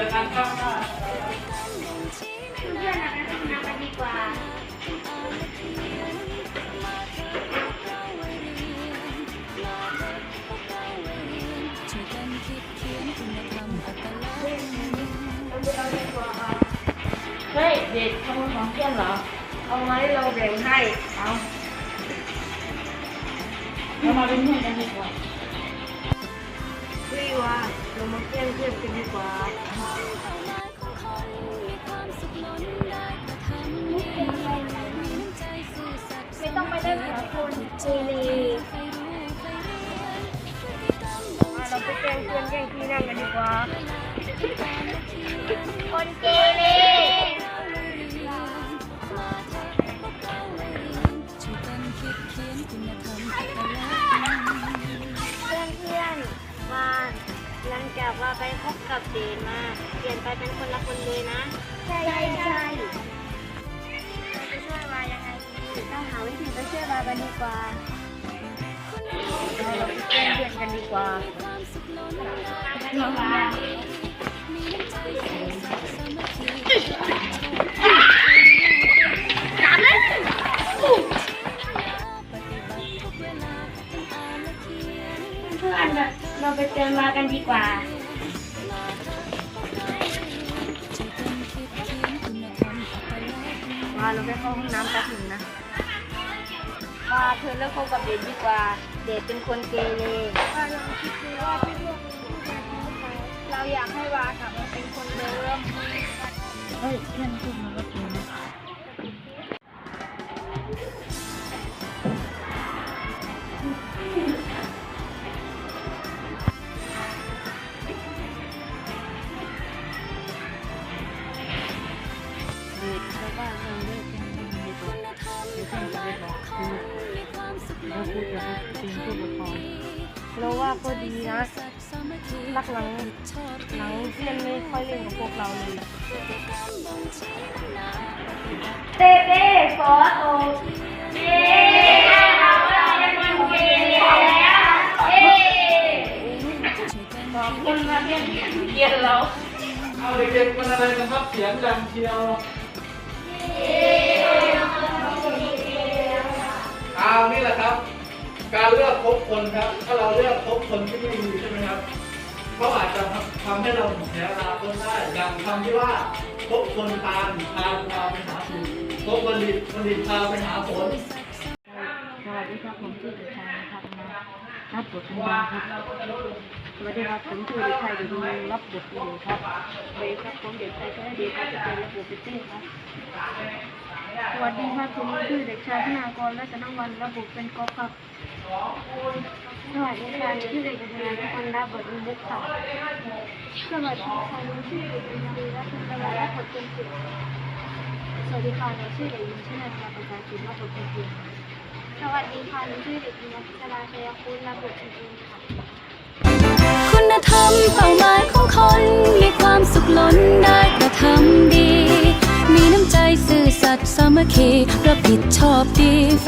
านข้าวหน้าเพื่อนๆนะไปทำงานกันดีกว่าเฮ้ยเด็กขโมยของเพื่อนเหรอ เอาไหมเราแบ่งให้ เอาเรามาเป็นเพื่อนกันดีกว่า พี่ว่าเรามาแกล้งเพื่อนกันดีกว่าไม่ต้องไปเล่นกับคนเจเลมาเราไปแกล้งเพื่อนแกล้งพี่นั่งกันดีกว่าคนเจเว่าไปพบกับเดนมา เปลี่ยนไปเป็นคนละคนเลยนะ ใช่ใช่เราจะช่วยวายังไงดีต้องหาวิธีไปช่วยวากันดีกว่าเราไปแกล้งเพื่อนกันดีกว่าสามแล้วเพื่อนๆเราไปเตือนวากันดีกว่า ว่าเราไปเข้าห้องน้ำแป๊บหนึ่งนะว่าเธอเลิกคบกับเดชดีกว่า เดชเป็นคนเกเรว่าลองคิดดูว่าที่พวกเราอยากให้วากลับมาเป็นคนเดิม เฮ้ยเพื่อนพูดมาก็จริงนะ เพื่อนจะไปบอกครูแล้วครูจะไปเป็นผู้ปกครองเราว่าก็ดีนะรักหลังหลังเพื่อนไม่ค่อยเล่นกับพวกเราเลยเต้เต้ฟอสโอเย้เราเราเป็นคนเกเรแล้วเย้ขอบคุณนะเพื่อนที่เกียดเรา เอาเด็กๆมันอะไรกันครับเสียงดังเชียว เอานี่แหละครับ การเลือกคบคนครับ ถ้าเราเลือกคบคนที่ไม่ดีใช่ไหมครับเขาอาจจะทำให้เราเสียอนาคตได้อย่างคำที่ว่าคบคนพาลพาพาไปหาคุณคบบัณฑิตบัณฑิตพาไปหาผลสวัสดีครับผมชื่อเด็กชายนะครับนะรับบทเป็นบอลครับสวัสดีครับผมชื่อเด็กชายเดุลรับบทเป็นครับสวัสครับผมเด็กชายชนะดีครับจะเป็นระบบฟิตติ้งครับ สวัสดีครับผมชื่อเด็กชายธนากรรัตนวันระบบเป็นกอฟครับสวัสดีค่ะชื่อเด็กชายธนากรับบทเป็นบุ๊กครับสวัสดีค่ะชื่อเด็กหญิงดีรัตนวันรับบทเป็นสิสวัสดีค่ะชื่อเด็กหญิงชนะภาษาจีนรับบทเป็นสิสวัสดีค่ะชื่อเด็กหญิงนัทราชัยคุณรับบทเป็นเองค่ะคุณธรรมเป้าหมายของคนมีความสุขล้นได้กระทำดี มีน้ำใจซื่อสัตย์สามัคคีรับผิดชอบดี